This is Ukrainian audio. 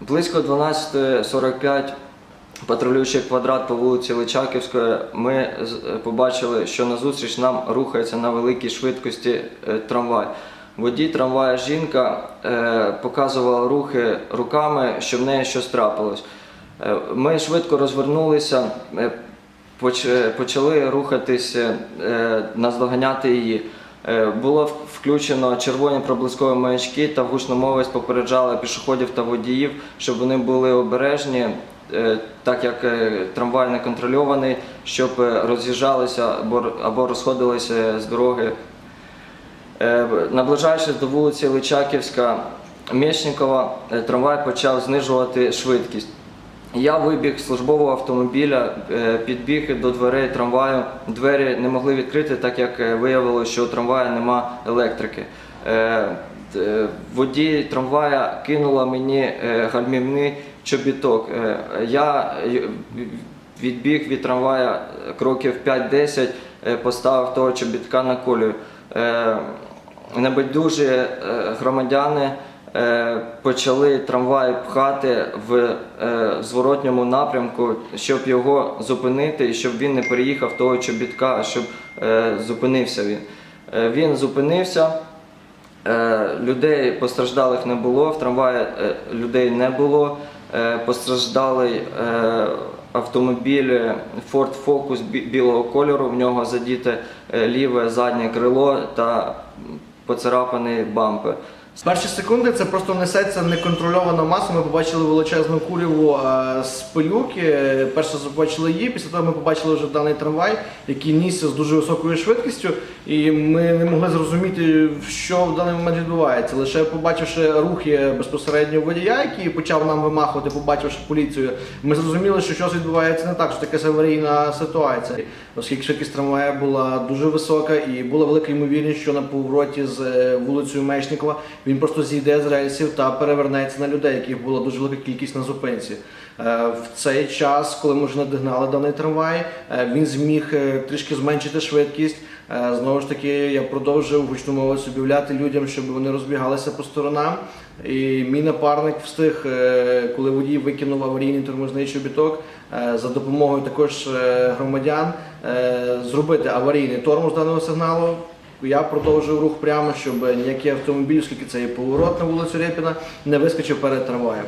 Близько 12.45, патрулюючи квадрат по вулиці Личаківської, ми побачили, що назустріч нам рухається на великій швидкості е, трамвай. Водій трамвая жінка е, показувала рухи руками, що в неї щось трапилось. Е, Ми швидко розвернулися, е, почали рухатися, е, наздоганяти її. Е, Було включено червоні проблискові маячки та гучномовець попереджали пішоходів та водіїв, щоб вони були обережні, е, так як е, трамвай не контрольований, щоб роз'їжджалися або, розходилися з дороги. Наближаючись до вулиці Личаківська Мєчникова, трамвай почав знижувати швидкість. Я вибіг з службового автомобіля, е, підбіг до дверей трамваю. Двері не могли відкрити, так як е, виявилося, що у трамвая нема електрики. Е, Водій трамвая кинула мені гальмівний чобіток. Я відбіг від трамвая кроків 5-10, е, поставив того чобітка на колію. Небайдужі громадяни почали трамвай пхати в е, зворотньому напрямку, щоб його зупинити і щоб він не переїхав того чобітка, щоб е, зупинився він. Е, Він зупинився. Е, Людей постраждалих не було, в трамваї е, людей не було. Е, Постраждалий е, автомобіль е, Ford Focus білого кольору, в нього задіте е, ліве заднє крило та поцарапаний бампер. З перші секунди це просто несеться неконтрольована маса. Ми побачили величезну куряву е, з пилюки. Перше побачили її, після того ми побачили вже даний трамвай, який нісся з дуже високою швидкістю, і ми не могли зрозуміти, що в даний момент відбувається. Лише побачивши рухи безпосередньо водія, який почав нам вимахувати, побачивши поліцію, ми зрозуміли, що щось відбувається не так, що таке аварійна ситуація, оскільки швидкість трамвая була дуже висока і була велика ймовірність, що на повороті з е, вулицею Мечникова він просто зійде з рельсів та перевернеться на людей, яких була дуже велика кількість на зупинці. Е, В цей час, коли ми вже надігнали даний трамвай, е, він зміг е, трішки зменшити швидкість. Знову ж таки, я продовжив гучномовець об'являти людям, щоб вони розбігалися по сторонам. І мій напарник встиг, коли водій викинув аварійний тормозний чобіток, за допомогою також громадян зробити аварійний тормоз даного сигналу. Я продовжив рух прямо, щоб ніякий автомобіль, оскільки це є поворот на вулицю Репіна, не вискочив перед трамваєм.